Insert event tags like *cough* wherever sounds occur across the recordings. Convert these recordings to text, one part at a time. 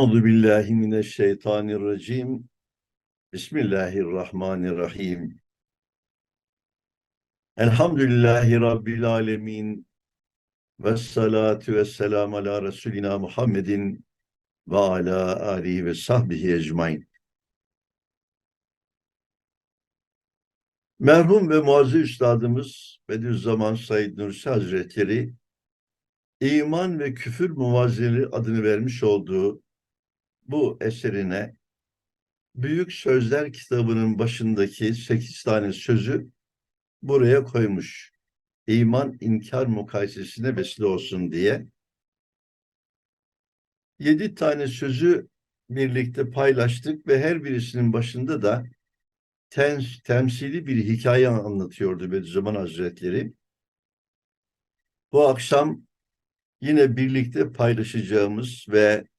Euzu billahi mineşşeytanirracim. Bismillahirrahmanirrahim. Elhamdülillahi Rabbil alemin. Ve salatu ve selamu ala Resulina Muhammedin ve ala alihi ve sahbihi ecmain. Merhum ve muazzi üstadımız Bediüzzaman Said Nursi Hazretleri İman ve Küfür Muvazzeli adını vermiş olduğu bu eserine Büyük Sözler kitabının başındaki sekiz tane sözü buraya koymuş. İman inkar mukayesesine vesile olsun diye. Yedi tane sözü birlikte paylaştık ve her birisinin başında da ten, temsili bir hikaye anlatıyordu Bediüzzaman Hazretleri. Bu akşam yine birlikte paylaşacağımız ve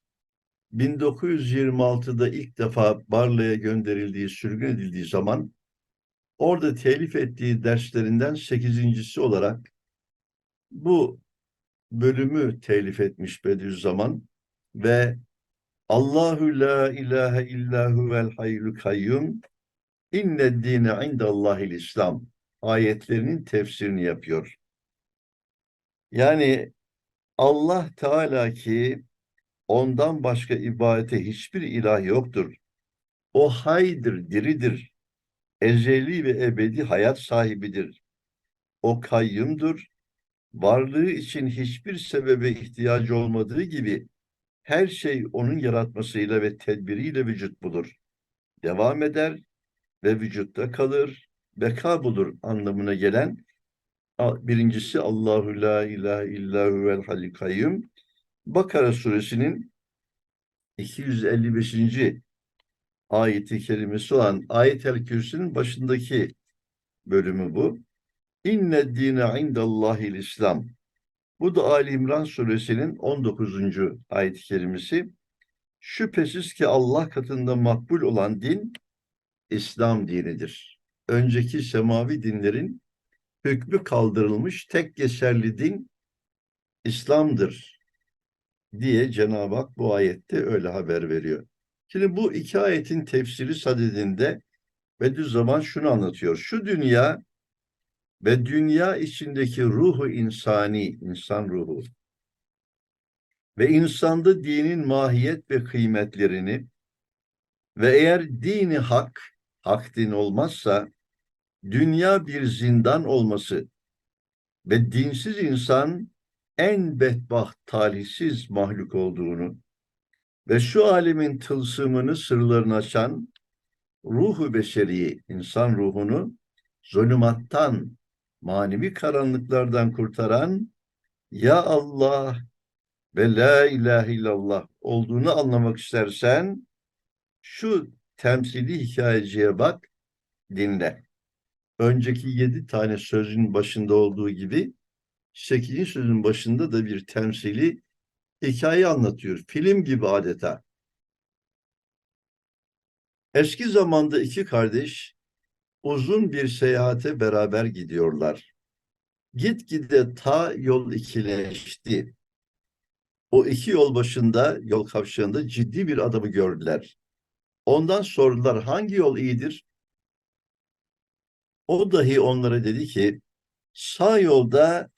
1926'da ilk defa Barla'ya gönderildiği, sürgün edildiği zaman orada telif ettiği derslerinden sekizincisi olarak bu bölümü telif etmiş Bediüzzaman ve Allahu la ilahe illahu vel hayyul kayyum inne dine indallahil İslam ayetlerinin tefsirini yapıyor. Yani Allah Teala ki ondan başka ibadete hiçbir ilah yoktur. O haydır, diridir. Ezeli ve ebedi hayat sahibidir. O kayyumdur. Varlığı için hiçbir sebebe ihtiyacı olmadığı gibi her şey onun yaratmasıyla ve tedbiriyle vücut bulur. Devam eder ve vücutta kalır, beka bulur anlamına gelen birincisi Allahu la ilahe illa huvel hayyul kayyum Bakara suresinin 255. ayeti kerimesi olan ayet-el kürsünün başındaki bölümü bu. İnne dine indallahil İslam. Bu da Ali İmran suresinin 19. ayet-i kerimesi. Şüphesiz ki Allah katında makbul olan din İslam dinidir. Önceki semavi dinlerin hükmü kaldırılmış tek geçerli din İslam'dır diye Cenab-ı Hak bu ayette öyle haber veriyor. Şimdi bu iki ayetin tefsiri sadedinde Bediüzzaman şunu anlatıyor. Şu dünya ve dünya içindeki ruhu insani, insan ruhu ve insanda dinin mahiyet ve kıymetlerini ve eğer dini hak, hak din olmazsa dünya bir zindan olması ve dinsiz insan en bedbaht, talihsiz mahluk olduğunu ve şu alemin tılsımını, sırlarını açan ruhu beşeriyi, insan ruhunu zulümattan, manevi karanlıklardan kurtaran Ya Allah ve La ilahe illallah olduğunu anlamak istersen şu temsili hikayeciye bak, dinle. Önceki yedi tane sözün başında olduğu gibi sekizinci sözün başında da bir temsili hikaye anlatıyor. Film gibi adeta. Eski zamanda iki kardeş uzun bir seyahate beraber gidiyorlar. Gitgide ta yol ikileşti. O iki yol başında, yol kavşağında ciddi bir adamı gördüler. Ondan sordular hangi yol iyidir? O dahi onlara dedi ki sağ yolda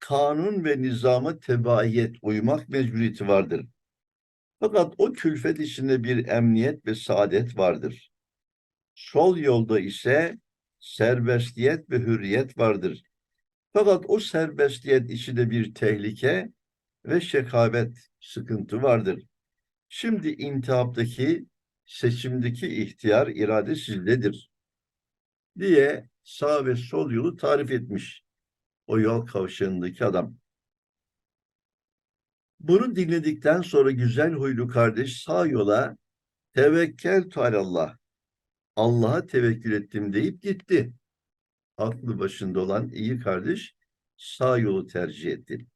kanun ve nizama tebaiyet uymak mecburiyeti vardır. Fakat o külfet içinde bir emniyet ve saadet vardır. Sol yolda ise serbestiyet ve hürriyet vardır. Fakat o serbestiyet içinde bir tehlike ve şekabet sıkıntı vardır. Şimdi intihaptaki, seçimdeki ihtiyar irade sizdedir diye sağ ve sol yolu tarif etmiş o yol kavşağındaki adam. Bunu dinledikten sonra güzel huylu kardeş sağ yola tevekkel Allah. Allah'a tevekkül ettim deyip gitti. Aklı başında olan iyi kardeş sağ yolu tercih etti.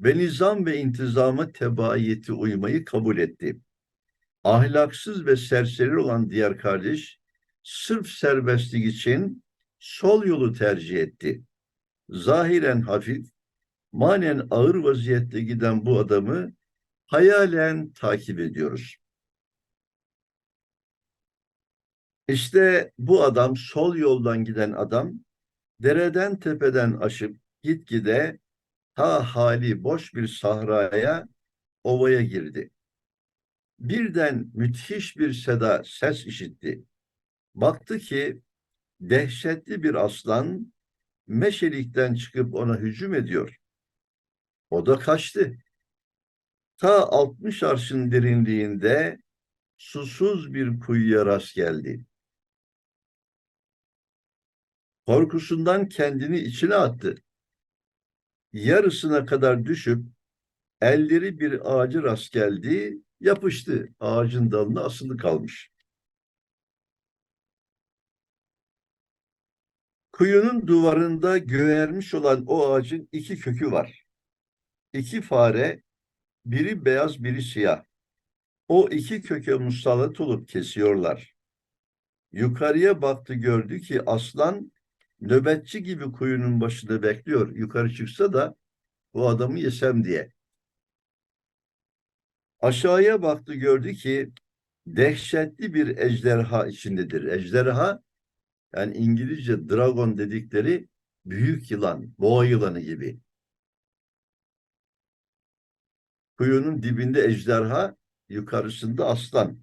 Ve nizam ve intizama tebaiyeti uymayı kabul etti. Ahlaksız ve serseri olan diğer kardeş sırf serbestlik için sol yolu tercih etti zahiren hafif, manen ağır vaziyette giden bu adamı hayalen takip ediyoruz. İşte bu adam sol yoldan giden adam dereden tepeden aşıp gitgide ta hali boş bir sahraya ovaya girdi. Birden müthiş bir seda ses işitti. Baktı ki dehşetli bir aslan meşelikten çıkıp ona hücum ediyor. O da kaçtı. Ta 60 arşın derinliğinde susuz bir kuyuya rast geldi. Korkusundan kendini içine attı. Yarısına kadar düşüp elleri bir ağacı rast geldi, yapıştı. Ağacın dalına asılı kalmış. Kuyunun duvarında göğermiş olan o ağacın iki kökü var. İki fare, biri beyaz, biri siyah. O iki köke musallat olup kesiyorlar. Yukarıya baktı gördü ki aslan nöbetçi gibi kuyunun başında bekliyor. Yukarı çıksa da bu adamı yesem diye. Aşağıya baktı gördü ki dehşetli bir ejderha içindedir. Ejderha yani İngilizce dragon dedikleri büyük yılan, boğa yılanı gibi. Kuyunun dibinde ejderha, yukarısında aslan.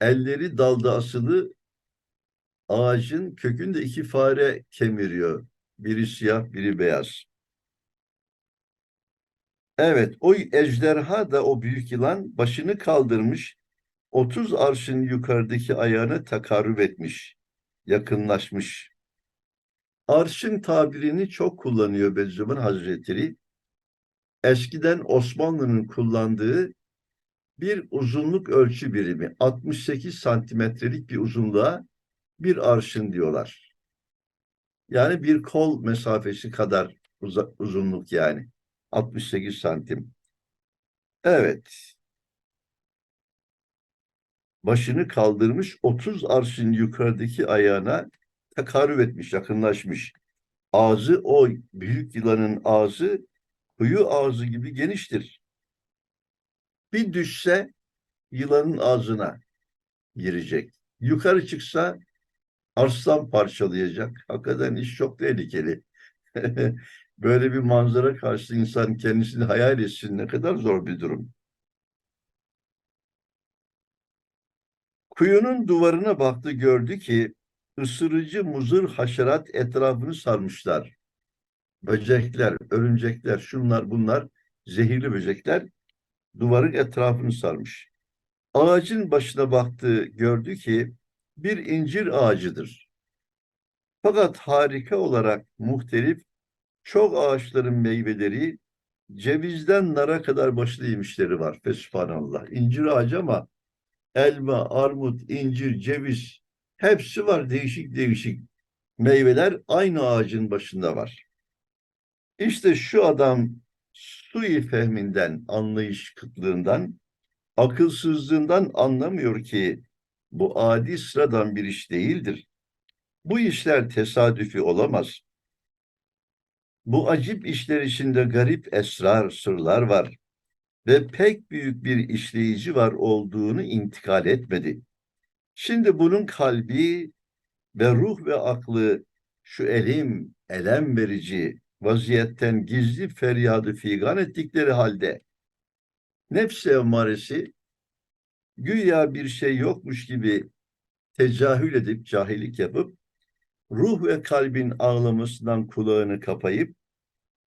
Elleri dalda asılı ağacın kökünde iki fare kemiriyor. Biri siyah, biri beyaz. Evet, o ejderha da o büyük yılan başını kaldırmış, 30 arşın yukarıdaki ayağını takarrub etmiş, yakınlaşmış. Arşın tabirini çok kullanıyor Bediüzzaman Hazretleri. Eskiden Osmanlı'nın kullandığı bir uzunluk ölçü birimi, 68 santimetrelik bir uzunluğa bir arşın diyorlar. Yani bir kol mesafesi kadar uzunluk yani. 68 santim. Evet. Başını kaldırmış 30 arşın yukarıdaki ayağına takarrub etmiş, yakınlaşmış. Ağzı o büyük yılanın ağzı kuyu ağzı gibi geniştir. Bir düşse yılanın ağzına girecek. Yukarı çıksa arslan parçalayacak. Hakikaten iş çok tehlikeli. *laughs* Böyle bir manzara karşı insan kendisini hayal etsin ne kadar zor bir durum. Kuyunun duvarına baktı gördü ki ısırıcı muzır haşerat etrafını sarmışlar. Böcekler, örümcekler, şunlar bunlar zehirli böcekler duvarın etrafını sarmış. Ağacın başına baktı gördü ki bir incir ağacıdır. Fakat harika olarak muhtelif çok ağaçların meyveleri cevizden nara kadar başlı yemişleri var. Fesubhanallah. İncir ağacı ama elma, armut, incir, ceviz hepsi var değişik değişik meyveler aynı ağacın başında var. İşte şu adam sui fehminden, anlayış kıtlığından, akılsızlığından anlamıyor ki bu adi sıradan bir iş değildir. Bu işler tesadüfi olamaz. Bu acip işler içinde garip esrar, sırlar var ve pek büyük bir işleyici var olduğunu intikal etmedi. Şimdi bunun kalbi ve ruh ve aklı şu elim, elem verici vaziyetten gizli feryadı figan ettikleri halde nefs emmaresi güya bir şey yokmuş gibi tecahül edip cahillik yapıp ruh ve kalbin ağlamasından kulağını kapayıp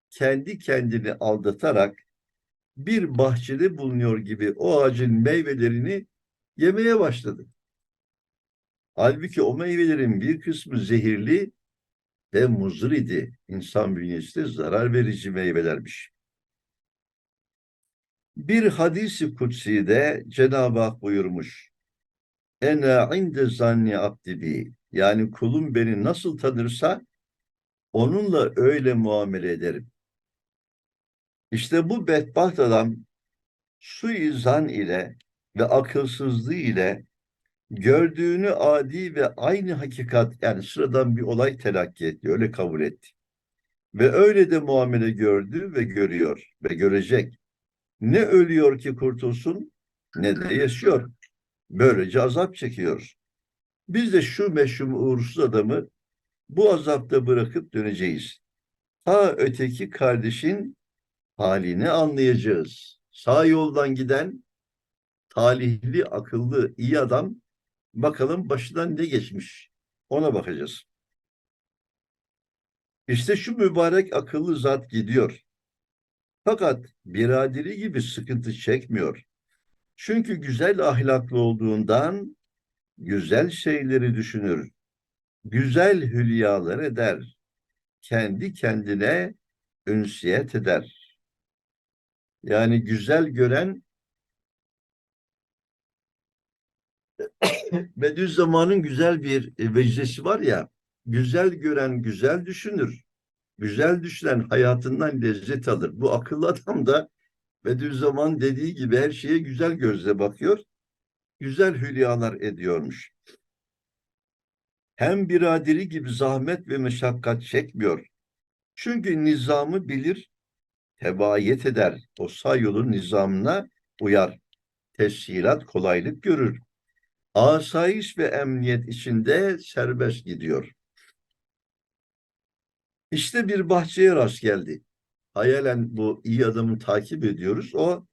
kendi kendini aldatarak bir bahçede bulunuyor gibi o ağacın meyvelerini yemeye başladı. Halbuki o meyvelerin bir kısmı zehirli ve muzır idi. İnsan bünyesine zarar verici meyvelermiş. Bir hadisi kutsi de Cenab-ı Hak buyurmuş. Ene inde zanni abdi Yani kulum beni nasıl tanırsa onunla öyle muamele ederim. İşte bu bedbaht adam suizan ile ve akılsızlığı ile gördüğünü adi ve aynı hakikat yani sıradan bir olay telakki etti, öyle kabul etti. Ve öyle de muamele gördü ve görüyor ve görecek. Ne ölüyor ki kurtulsun ne de yaşıyor. Böylece azap çekiyor. Biz de şu meşhum uğursuz adamı bu azapta bırakıp döneceğiz. Ta öteki kardeşin halini anlayacağız. Sağ yoldan giden talihli, akıllı, iyi adam bakalım başından ne geçmiş. Ona bakacağız. İşte şu mübarek akıllı zat gidiyor. Fakat biraderi gibi sıkıntı çekmiyor. Çünkü güzel ahlaklı olduğundan güzel şeyleri düşünür. Güzel hülyalar eder. Kendi kendine ünsiyet eder. Yani güzel gören *coughs* Bediüzzaman'ın güzel bir e, vecdesi var ya, güzel gören güzel düşünür. Güzel düşünen hayatından lezzet alır. Bu akıllı adam da Bediüzzaman dediği gibi her şeye güzel gözle bakıyor. Güzel hülyalar ediyormuş. Hem biraderi gibi zahmet ve meşakkat çekmiyor. Çünkü nizamı bilir, tebayet eder. O yolun nizamına uyar. Teshilat kolaylık görür. Asayiş ve emniyet içinde serbest gidiyor. İşte bir bahçeye rast geldi. Hayalen bu iyi adamı takip ediyoruz. O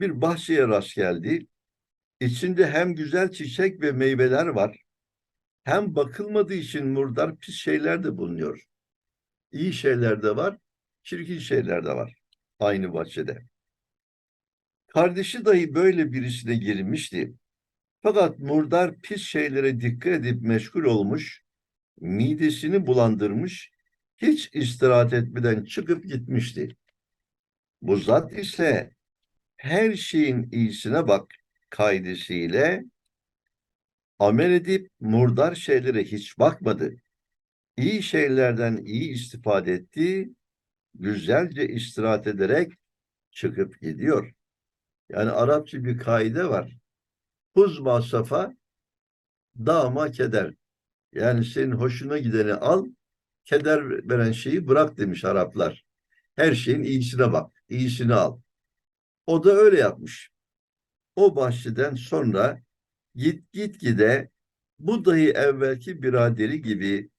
bir bahçeye rast geldi. İçinde hem güzel çiçek ve meyveler var. Hem bakılmadığı için murdar pis şeyler de bulunuyor. İyi şeyler de var, çirkin şeyler de var. Aynı bahçede. Kardeşi dahi böyle birisine girmişti. Fakat murdar pis şeylere dikkat edip meşgul olmuş, midesini bulandırmış, hiç istirahat etmeden çıkıp gitmişti. Bu zat ise her şeyin iyisine bak kaidesiyle amel edip murdar şeylere hiç bakmadı. İyi şeylerden iyi istifade etti, güzelce istirahat ederek çıkıp gidiyor. Yani Arapça bir kaide var. Huz masafa dama keder. Yani senin hoşuna gideni al, keder veren şeyi bırak demiş Araplar. Her şeyin iyisine bak, iyisini al. O da öyle yapmış. O bahçeden sonra git git gide bu dahi evvelki biraderi gibi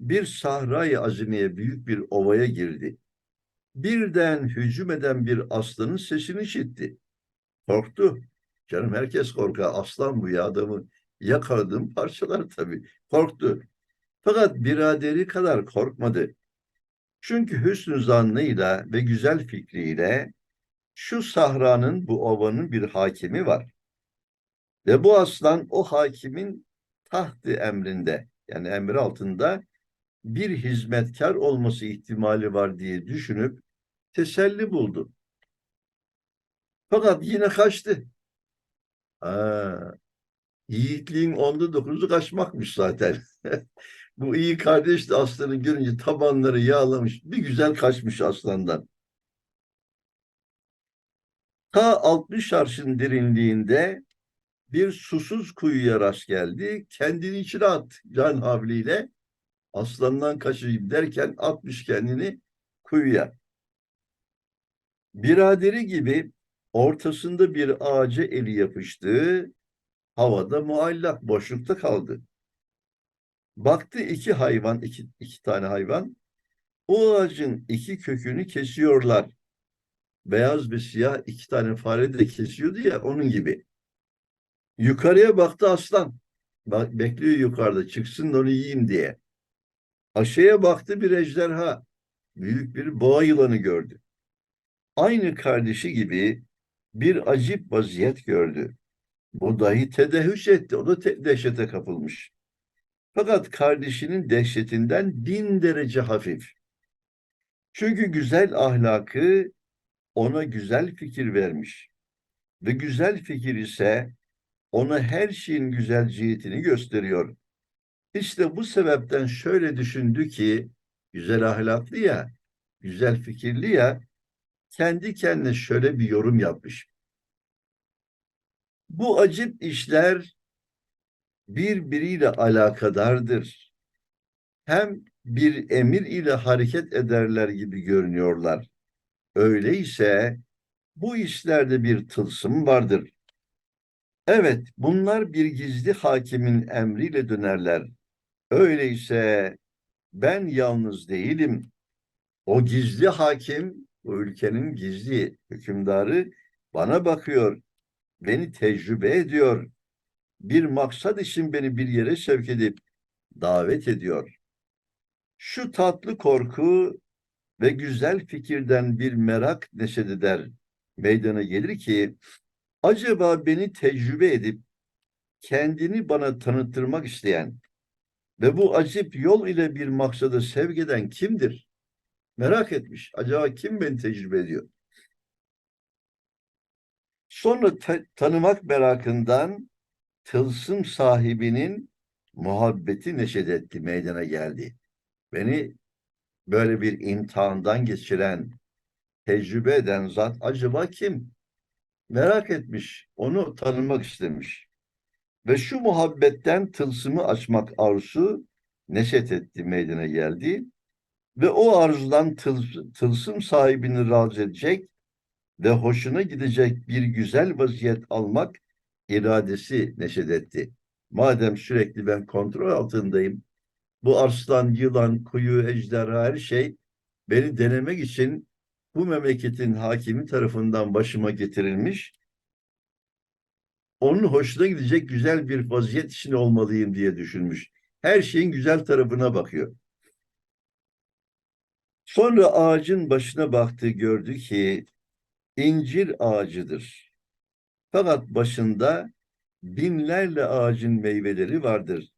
bir sahrayı azimeye büyük bir ovaya girdi. Birden hücum eden bir aslanın sesini işitti. Korktu. Canım herkes korkar. Aslan bu ya adamı yakaladım parçalar tabii. Korktu. Fakat biraderi kadar korkmadı. Çünkü hüsnü zannıyla ve güzel fikriyle şu sahranın, bu ovanın bir hakimi var. Ve bu aslan o hakimin tahtı emrinde, yani emri altında bir hizmetkar olması ihtimali var diye düşünüp teselli buldu. Fakat yine kaçtı. Ha, yiğitliğin onda dokuzu kaçmakmış zaten. *laughs* Bu iyi kardeş de aslanı görünce tabanları yağlamış. Bir güzel kaçmış aslandan. Ta 60 arşın derinliğinde bir susuz kuyuya rast geldi. Kendini içine at can havliyle. Aslandan kaçayım derken atmış kendini kuyuya. Biraderi gibi ortasında bir ağaca eli yapıştı. Havada muallak boşlukta kaldı. Baktı iki hayvan, iki, iki tane hayvan. O ağacın iki kökünü kesiyorlar. Beyaz ve siyah iki tane fare de kesiyordu ya onun gibi. Yukarıya baktı aslan. Bak, bekliyor yukarıda çıksın da onu yiyeyim diye. Aşağıya baktı bir ejderha. Büyük bir boğa yılanı gördü. Aynı kardeşi gibi bir acip vaziyet gördü. Bu dahi tedehüş etti. O da te- dehşete kapılmış. Fakat kardeşinin dehşetinden bin derece hafif. Çünkü güzel ahlakı ona güzel fikir vermiş. Ve güzel fikir ise ona her şeyin güzel cihetini gösteriyor. İşte bu sebepten şöyle düşündü ki, güzel ahlaklı ya, güzel fikirli ya, kendi kendine şöyle bir yorum yapmış. Bu acip işler birbiriyle alakadardır. Hem bir emir ile hareket ederler gibi görünüyorlar. Öyleyse Bu işlerde bir tılsım vardır. Evet, bunlar bir gizli hakimin emriyle dönerler. Öyleyse ben yalnız değilim. O gizli hakim, o ülkenin gizli hükümdarı bana bakıyor, beni tecrübe ediyor. Bir maksat için beni bir yere sevk edip davet ediyor. Şu tatlı korku ve güzel fikirden bir merak neşet eder meydana gelir ki acaba beni tecrübe edip kendini bana tanıttırmak isteyen ve bu acip yol ile bir maksadı sevk eden kimdir? Merak etmiş. Acaba kim beni tecrübe ediyor? Sonra ta- tanımak merakından tılsım sahibinin muhabbeti neşet etti, meydana geldi. Beni böyle bir imtihandan geçiren, tecrübe eden zat acaba kim? Merak etmiş, onu tanımak istemiş. Ve şu muhabbetten tılsımı açmak arzusu neşet etti, meydana geldi. Ve o arzudan tıl- tılsım sahibini razı edecek ve hoşuna gidecek bir güzel vaziyet almak iradesi neşet etti. Madem sürekli ben kontrol altındayım, bu arslan, yılan, kuyu, ejderha her şey beni denemek için bu memleketin hakimi tarafından başıma getirilmiş. Onun hoşuna gidecek güzel bir vaziyet içinde olmalıyım diye düşünmüş. Her şeyin güzel tarafına bakıyor. Sonra ağacın başına baktı gördü ki incir ağacıdır. Fakat başında binlerle ağacın meyveleri vardır.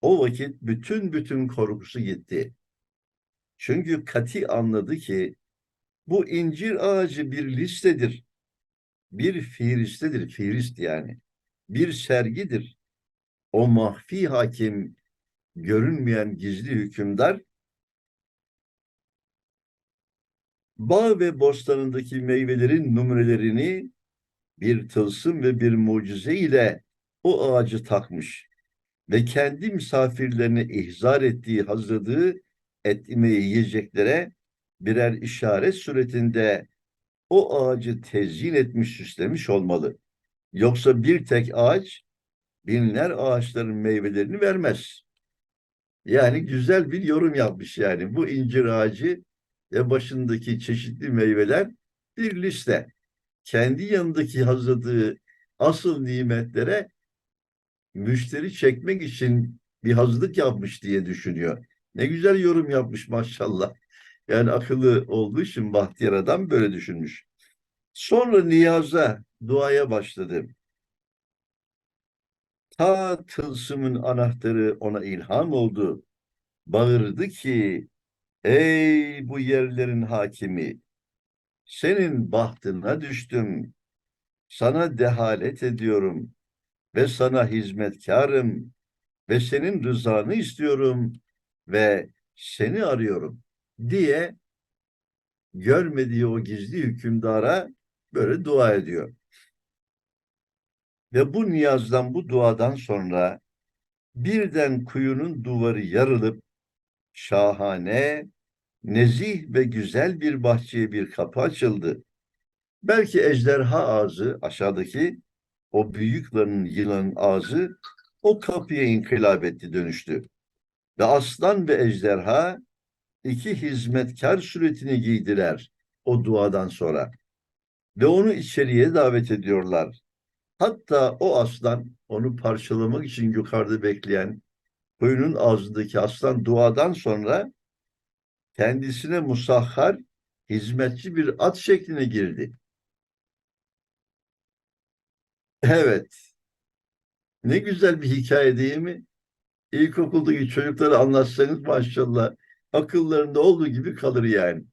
O vakit bütün bütün korkusu gitti. Çünkü kati anladı ki bu incir ağacı bir listedir. Bir fihristedir, fihrist yani. Bir sergidir. O mahfi hakim, görünmeyen gizli hükümdar bağ ve bostanındaki meyvelerin numunelerini bir tılsım ve bir mucize ile o ağacı takmış ve kendi misafirlerine ihzar ettiği, hazırladığı etmeyi yiyeceklere birer işaret suretinde o ağacı tezyin etmiş, süslemiş olmalı. Yoksa bir tek ağaç binler ağaçların meyvelerini vermez. Yani güzel bir yorum yapmış yani. Bu incir ağacı ve başındaki çeşitli meyveler bir liste. Kendi yanındaki hazırladığı asıl nimetlere müşteri çekmek için bir hazırlık yapmış diye düşünüyor. Ne güzel yorum yapmış maşallah. Yani akıllı olduğu için bahtiyar adam böyle düşünmüş. Sonra niyaza, duaya başladı. Ta tılsımın anahtarı ona ilham oldu. Bağırdı ki, ey bu yerlerin hakimi, senin bahtına düştüm. Sana dehalet ediyorum ve sana hizmetkarım ve senin rızanı istiyorum ve seni arıyorum diye görmediği o gizli hükümdara böyle dua ediyor. Ve bu niyazdan, bu duadan sonra birden kuyunun duvarı yarılıp şahane, nezih ve güzel bir bahçeye bir kapı açıldı. Belki ejderha ağzı aşağıdaki o büyüklerin yılanın ağzı o kapıya inkılap etti dönüştü. Ve aslan ve ejderha iki hizmetkar suretini giydiler o duadan sonra. Ve onu içeriye davet ediyorlar. Hatta o aslan onu parçalamak için yukarıda bekleyen kuyunun ağzındaki aslan duadan sonra kendisine musahhar hizmetçi bir at şekline girdi. Evet. Ne güzel bir hikaye değil mi? İlkokuldaki çocuklara anlatsanız maşallah akıllarında olduğu gibi kalır yani.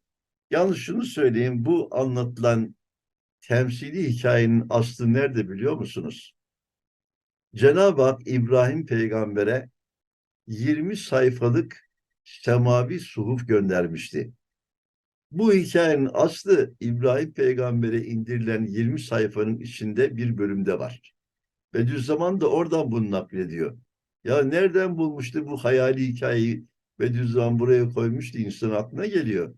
Yalnız şunu söyleyeyim bu anlatılan temsili hikayenin aslı nerede biliyor musunuz? Cenab-ı Hak İbrahim peygambere 20 sayfalık semavi suhuf göndermişti. Bu hikayenin aslı İbrahim peygambere indirilen 20 sayfanın içinde bir bölümde var. Bediüzzaman da oradan bunu naklediyor. Ya nereden bulmuştu bu hayali hikayeyi Bediüzzaman buraya koymuştu insan aklına geliyor.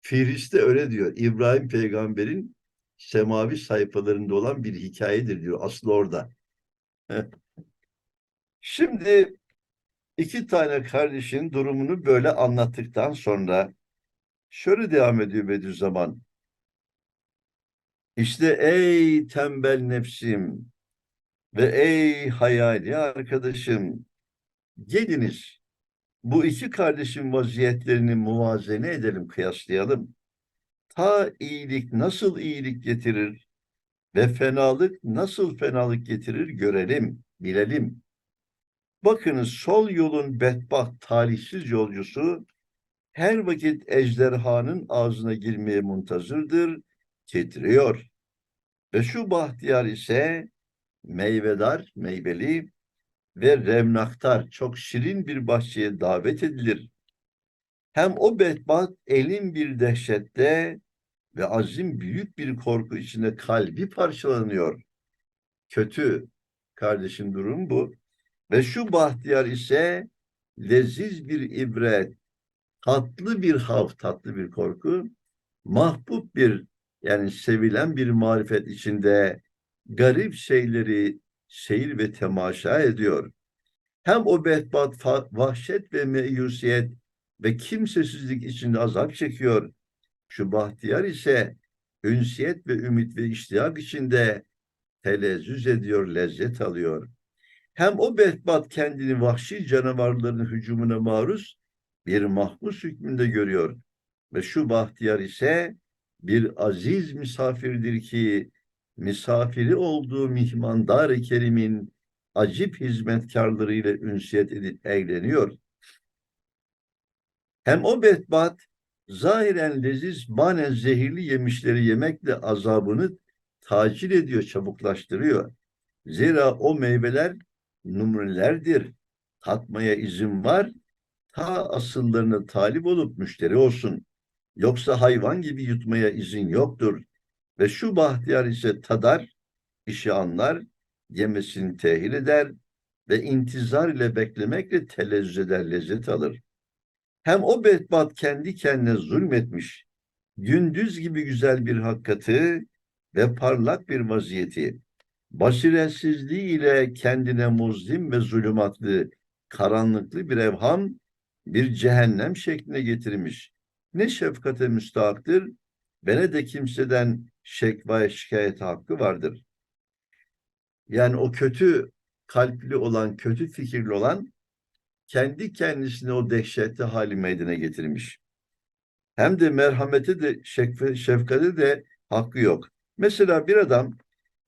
Firis de öyle diyor. İbrahim peygamberin semavi sayfalarında olan bir hikayedir diyor. Aslı orada. Şimdi iki tane kardeşin durumunu böyle anlattıktan sonra şöyle devam ediyor Bediüzzaman. İşte ey tembel nefsim ve ey hayali arkadaşım geliniz bu iki kardeşin vaziyetlerini muvazene edelim, kıyaslayalım. Ta iyilik nasıl iyilik getirir ve fenalık nasıl fenalık getirir görelim, bilelim. Bakınız sol yolun bedbaht, talihsiz yolcusu her vakit ejderhanın ağzına girmeye muntazırdır, titriyor. Ve şu bahtiyar ise meyvedar, meyveli ve remnaktar, çok şirin bir bahçeye davet edilir. Hem o bedbaht elin bir dehşette ve azim büyük bir korku içinde kalbi parçalanıyor. Kötü kardeşim durum bu. Ve şu bahtiyar ise leziz bir ibret, tatlı bir hav, tatlı bir korku, mahbub bir yani sevilen bir marifet içinde garip şeyleri seyir ve temaşa ediyor. Hem o bedbat vahşet ve meyusiyet ve kimsesizlik içinde azap çekiyor. Şu bahtiyar ise ünsiyet ve ümit ve iştiyak içinde telezzüz ediyor, lezzet alıyor. Hem o bedbat kendini vahşi canavarların hücumuna maruz bir mahpus hükmünde görüyor. Ve şu bahtiyar ise bir aziz misafirdir ki misafiri olduğu mihmandar-ı kerimin acip hizmetkarlarıyla ünsiyet edip eğleniyor. Hem o bedbat zahiren leziz, manen zehirli yemişleri yemekle azabını tacil ediyor, çabuklaştırıyor. Zira o meyveler numunelerdir. Tatmaya izin var, ta asıllarına talip olup müşteri olsun. Yoksa hayvan gibi yutmaya izin yoktur. Ve şu bahtiyar ise tadar, işi anlar, yemesini tehir eder ve intizar ile beklemekle telezzüz eder, lezzet alır. Hem o bedbat kendi kendine zulmetmiş, gündüz gibi güzel bir hakikati ve parlak bir vaziyeti, basiretsizliği ile kendine muzlim ve zulümatlı, karanlıklı bir evham, bir cehennem şekline getirmiş. Ne şefkate müstahaktır ne de kimseden şekvaya şikayet hakkı vardır. Yani o kötü kalpli olan, kötü fikirli olan kendi kendisini o dehşetli hali meydana getirmiş. Hem de merhamete de şefkate de hakkı yok. Mesela bir adam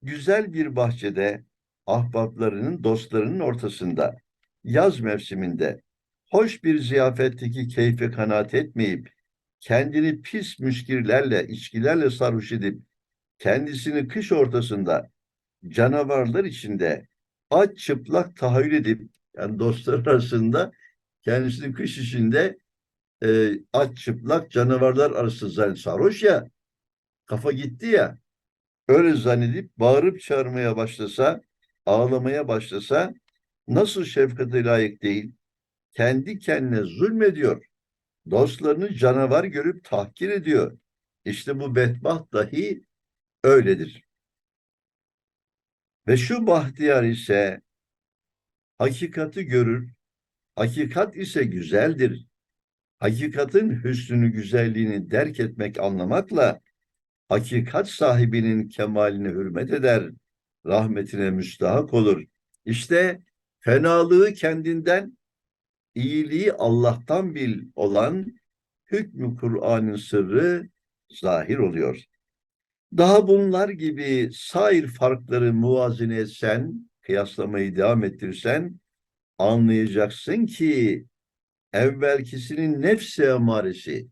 güzel bir bahçede ahbaplarının, dostlarının ortasında yaz mevsiminde hoş bir ziyafetteki keyfe kanaat etmeyip kendini pis müşkirlerle, içkilerle sarhoş edip kendisini kış ortasında canavarlar içinde aç çıplak tahayyül edip yani dostlar *laughs* arasında kendisini kış içinde e, aç çıplak canavarlar arasında sarhoş ya kafa gitti ya öyle zannedip bağırıp çağırmaya başlasa ağlamaya başlasa nasıl şefkate layık değil kendi kendine zulmediyor dostlarını canavar görüp tahkir ediyor işte bu bedbaht dahi öyledir ve şu bahtiyar ise hakikati görür. Hakikat ise güzeldir. Hakikatin hüsnünü, güzelliğini derk etmek, anlamakla hakikat sahibinin kemaline hürmet eder, rahmetine müstahak olur. İşte fenalığı kendinden, iyiliği Allah'tan bil olan hükmü Kur'an'ın sırrı zahir oluyor. Daha bunlar gibi sair farkları muvazene etsen, kıyaslamayı devam ettirsen anlayacaksın ki evvelkisinin nefsi emaresi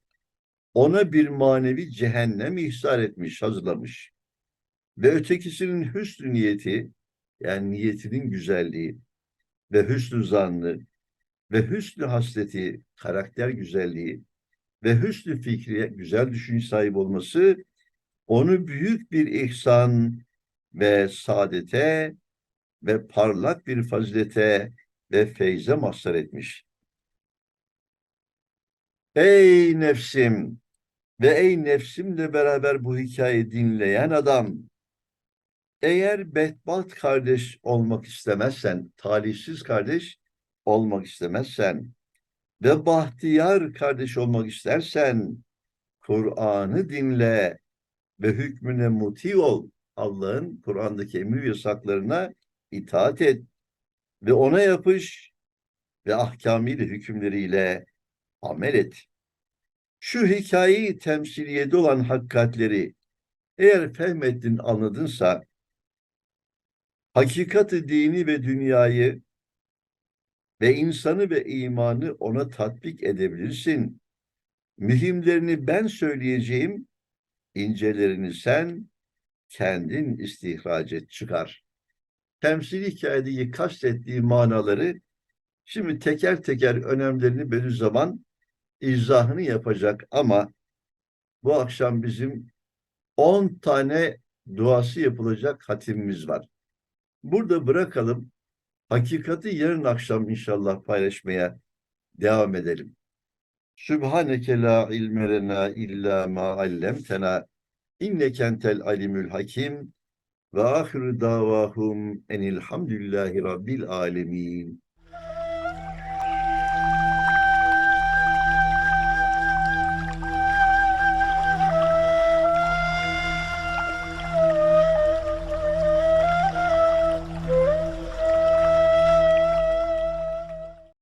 ona bir manevi cehennem ihsar etmiş, hazırlamış. Ve ötekisinin hüsnü niyeti, yani niyetinin güzelliği ve hüsnü zannı ve hüsnü hasleti, karakter güzelliği ve hüsnü fikri, güzel düşünce sahip olması onu büyük bir ihsan ve saadete ve parlak bir fazilete ve feyze mazhar etmiş. Ey nefsim! Ve ey nefsimle beraber bu hikayeyi dinleyen adam, eğer bedbaht kardeş olmak istemezsen, talihsiz kardeş olmak istemezsen ve bahtiyar kardeş olmak istersen, Kur'an'ı dinle ve hükmüne muti ol. Allah'ın Kur'an'daki emir yasaklarına itaat et ve ona yapış ve ahkamiyle hükümleriyle amel et. Şu hikayeyi temsiliyede olan hakikatleri eğer fehmettin, anladınsa hakikati dini ve dünyayı ve insanı ve imanı ona tatbik edebilirsin. Mühimlerini ben söyleyeceğim, incelerini sen kendin istihraç et, çıkar. Temsili hikayedeki kastettiği manaları şimdi teker teker önemlerini Bediüzzaman izahını yapacak ama bu akşam bizim 10 tane duası yapılacak hatimimiz var. Burada bırakalım. Hakikati yarın akşam inşallah paylaşmaya devam edelim. Sübhaneke la ilme lena illa ma allemtena inneke entel alimül hakim ve ahiru davahum enilhamdülillahi rabbil alemin.